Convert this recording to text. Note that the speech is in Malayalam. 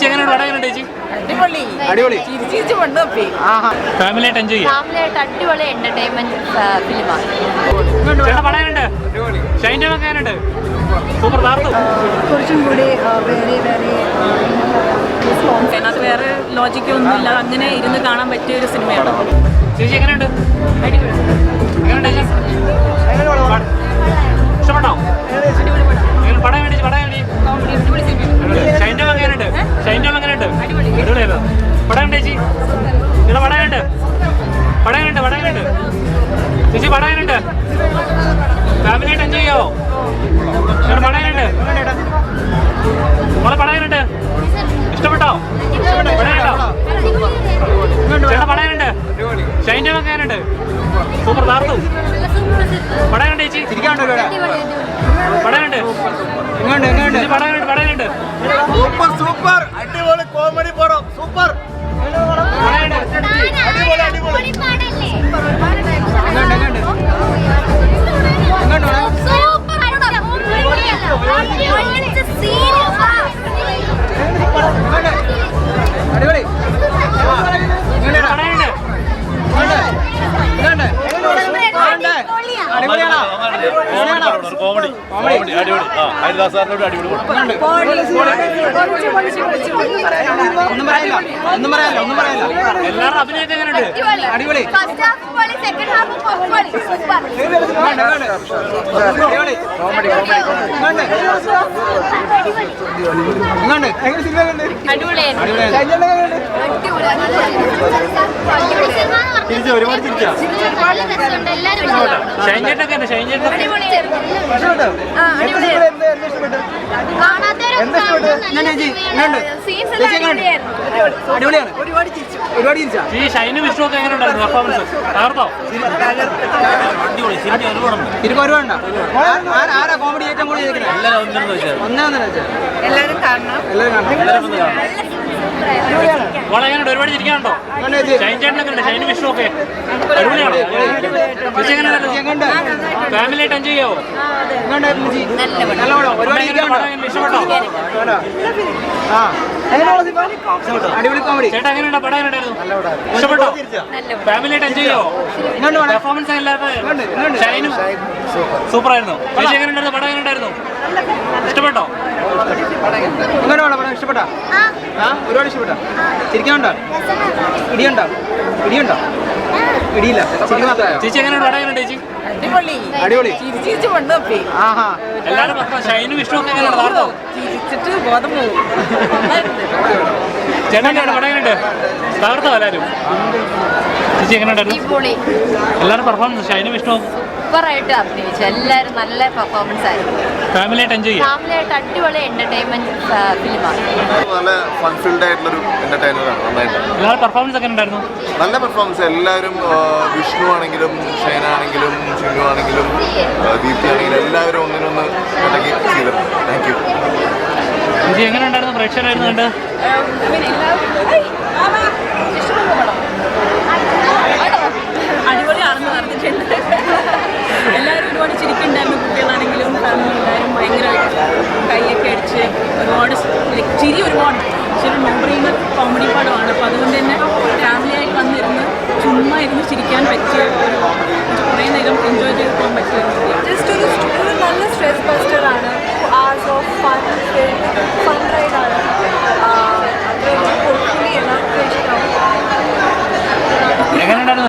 ചേച്ചി എങ്ങനെയാണ് പടം എങ്ങനെയുണ്ട് ചേച്ചി? അടിപൊളി. അടിപൊളി. ചിരിച്ചു കൊണ്ടുപോയി ആഹാ. ഫാമിലി ആയിട്ട് എൻജോയ് ചെയ്യാം. ഫാമിലിയായിട്ട് അടിപൊളി എന്റർടൈൻമെന്റ് ഫിലിമാണ് ചേട്ടാ പടം എങ്ങനെയുണ്ട് ഷൈന്റെ എങ്ങനെയുണ്ട്? സൂപ്പർ താർത്തു കുറച്ചും കൂടി വെരി വെരി അതിനകത്ത് വേറെ ലോജിക്ക് ഒന്നുമില്ല അങ്ങനെ ഇരുന്ന് കാണാൻ പറ്റിയ ഒരു സിനിമയാണ് ചേച്ചി എങ്ങനെയുണ്ട്? അടിപൊളി. എങ്ങനെയുണ്ട്? അടിപൊളിയായിരുന്നു. പടം ഉണ്ട് ചേച്ചി? നിങ്ങളെ പടം ഉണ്ട് പടം ഉണ്ട് ചേച്ചി പടം ഫാമിലി ആയിട്ട് എൻജോയ് ചെയ്യാവോ? നിങ്ങളുടെ പടം നിങ്ങളെ മോളെ ഇഷ്ടപ്പെട്ടോ? പടം ഉണ്ടോ ചേട്ടാ പടം ഉണ്ട് ഷൈന്റെ ഒക്കെ സൂപ്പർ താർത്തു പടം കോമഡി കോമഡി കോമഡി അടിപൊളി. ആ ഹരിദാസ് സാറിനോട് അടിപൊളി ഒന്നും പറയാനില്ല ഒന്നും പറയാനില്ല ഒന്നും അഭിനയൊക്കെ എങ്ങനെയുണ്ട്? അടിപൊളി. ഫസ്റ്റ് ഹാഫ് സെക്കൻഡ് ഹാഫ് പൊളി സൂപ്പർ അടിപൊളി കോമഡി കോമഡി എങ്ങനെയുണ്ട് എങ്ങനെയുണ്ട് എങ്ങനെ സിനിമ കണ്ട് അടിപൊളിയായിരുന്നു അടിപൊളിയായിരുന്നു തിരിച്ച് ഒരുപാട് തിരിച്ചാ ഷൈൻ ചേട്ടൊക്കെ ഷൈൻ അടിപൊളിയാണ്. ഒരുപാട് ചിരിച്ചു. ഈ ഷൈനും വിഷ്ണു ഒക്കെ എങ്ങനെ ഉണ്ടായിരുന്നു പെർഫോമൻസ് തകർത്തോ? തിരുപ്പ ഒരുപാടുണ്ടോ. ആരാ കോമഡി എല്ലാവരും കാണണം. ഒരുപാട് ചിരിക്കാനുണ്ടോ ഷൈൻ ചേട്ടനൊക്കെ ഉണ്ട്. ഷൈൻ വിഷ്ണു ഒക്കെ. അടിപൊളിയാണോ. ചേച്ചി എങ്ങനെ എങ്ങനെയുണ്ട് ഫാമിലി ആയിട്ട് എൻജോയ് ചെയ്യാവോ? ഇഷ്ടപ്പെട്ടോ? അടിപൊളി കോമഡി ചേട്ടാ എങ്ങനെയുണ്ട്? പടം എങ്ങനെയുണ്ടായിരുന്നു? ഇഷ്ടപ്പെട്ടോ? ഫാമിലി ആയിട്ട് എൻജോയ് ചെയ്യാവോ? പെർഫോമൻസ് എല്ലാവരും സൂപ്പർ. ആയിരുന്നു ചേച്ചി എങ്ങനെയുണ്ടായിരുന്നു? പടം എങ്ങനെയുണ്ടായിരുന്നു? ഇഷ്ടപ്പെട്ടോ? എങ്ങനെ വേണം പടം ഇഷ്ടപ്പെട്ടാ? ആ. ഒരുപാട് ഇഷ്ടപ്പെട്ടാ? ചിരിക്കാനുണ്ടോ? ഇടിയുണ്ടോ? ഇടിയുണ്ടോ? ഇടിയില്ല. ചിരി മാത്രമായോ ചേച്ചി എങ്ങനെയുണ്ട് പടം എങ്ങനെയുണ്ട് ചേച്ചി? അടിപൊളി. എല്ലാവരും ഷൈനും വിഷ്ണു എങ്ങനെയാണ് ചിരിച്ചിട്ട് ബോധം പോകും. പടം എങ്ങനെയുണ്ട്? തകർത്തോ എല്ലാവരും ചേച്ചി എങ്ങനെയുണ്ടായിരുന്നു? എല്ലാവരും പെർഫോമൻസ് ഷൈനും വിഷ്ണു സൂപ്പറായിട്ട് അഭിനയിച്ചു. എല്ലാവരും നല്ല പെർഫോമൻസ് ആയിരുന്നു. ഫാമിലി ആയിട്ട് എൻജോയ് ചെയ്യാം. ഫാമിലിയായിട്ട് അടിപൊളി എന്റർടൈൻമെന്റ് ഫിലിമാണ്. നല്ല ഫൺഫിൽഡ് ആയിട്ടുള്ളൊരു എന്റർടൈനറാണ് നന്നായിട്ട്. എല്ലാവരും പെർഫോമൻസ് ഒക്കെ ഉണ്ടായിരുന്നു നല്ല പെർഫോമൻസ് എല്ലാവരും ആ, വിഷ്ണു ആണെങ്കിലും ഷൈന ആണെങ്കിലും ചിന്നു ആണെങ്കിലും ആ, ദീപ്തി ആണെങ്കിലും എല്ലാവരും ഒന്നിനൊന്ന് ഇടയ്ക്ക് ചെയ്തിട്ടുണ്ട്. താങ്ക് യു എങ്ങനെ ഉണ്ടായിരുന്നു പ്രേക്ഷകരായിരുന്നു കണ്ട് mean, എല്ലാവരും ഏയ്, മാമാ, ഇഷ്ടപ്പെട്ട പടം. ആണോ? അടിപൊളിയാണെന്ന് പറഞ്ഞിട്ടുണ്ട് എല്ലാവരും ഒരുപാട് ചിരിക്കുന്നുണ്ടായിരുന്നു കുട്ടികളാണെങ്കിലും ഫാമിലി എല്ലാവരും ഭയങ്കരമായിട്ട് അടിച്ച് ഒരുപാട് ചിരി ഒരുപാട്. ചില ഒരു നോ കോമഡി പടമാണ്. അപ്പോൾ അതുകൊണ്ട് തന്നെ ഫാമിലിയായിട്ട് വന്നിരുന്ന് ചുമ്മാ ഇരുന്ന് ചിരിക്കാൻ